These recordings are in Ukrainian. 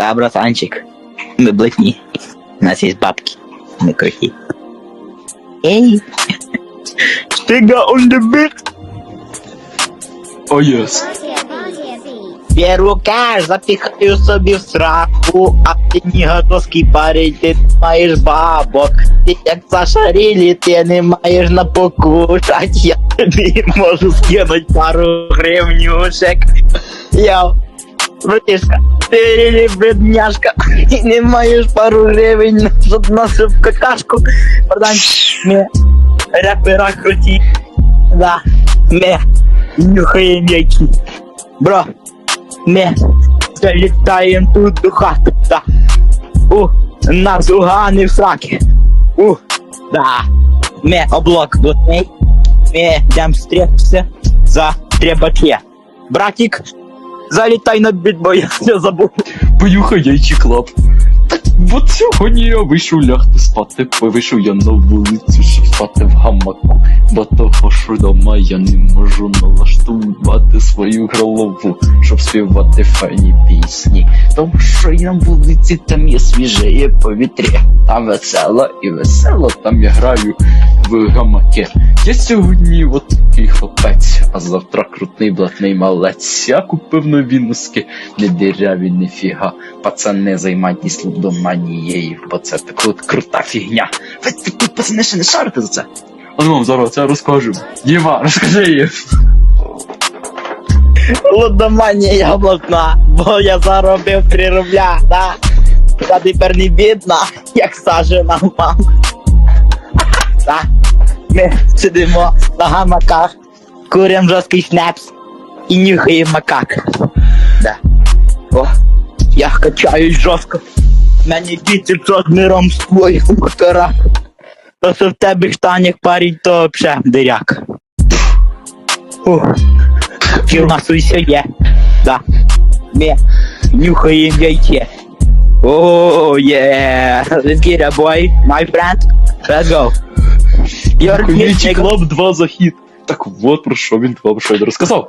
Та, братанчик, ми блатні. У нас є бабки. Ми крихи. Ей! Стига on the beat! О, єс. Перву каш запихаю собі в сраку, а ти не готовський парень, ти не маєш бабок. Ти як Саша Рілі, ти не маєш на покушать. Я тобі можу скинуть пару гривнюшек. Йоу, братишка, ти Рілі бідняшка, і не маєш пару гривень, щоб носив какашку. Продан, ми репера круті. Да, ми нюхаємо які. Бро, ми залітаємо тут до хати, да. У, нас угани в сраки. У, да. Ми облок блатний. Ми йдем стрітися за требаке. Братик, залітай на біт, бо я все забув. Понюхай яйчі клап. Так от сьогодні я вийшов лягти спати, вийшов я на вулицю, щоб спати в гамаку. Бо того, що дома я не можу налаштувати свою голову, щоб співати файні пісні. Тому що я на вулиці там є свіже повітря, там весело і весело там я граю в гамаке. Я сьогодні от такий хлопець, а завтра крутий блатний малець. Я купив нові носки, не диряві, не фіга. Пацани, займайтесь лудоманією, бо це така от крута фігня. Ви такі пацани ще не шарите за це? А ну, зараз це розкажу. Єва, розкажи їй. Лудоманія блатна, бо я заробив 3 рубля, да. Я тепер не бідна, як Сажина мама. Ми сидимо на гамаках, куримо жорсткий шнепс і нюхаємо макак. Да. О, я качаюсь жорстко. Мені діти розміром з твоїх мотора. То що в тебе штанях парень, то взагалі диряк. Чи у нас усе є? Да. Ми нюхаємо яйце. О, yeah. Let's get it, boy. My friend. Let's go. Your Яйчі nigga. клаб 2 захід. Так от про що він вам щойно розказав.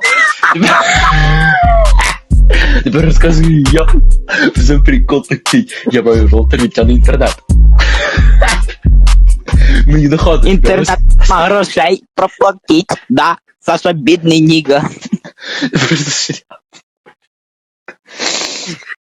Тепер розказую я. Це прикол такий. Я маю альтернативний інтернет. Мені на хату. Інтернет на грошей проплатить, да. Саша бідний ніга. Просто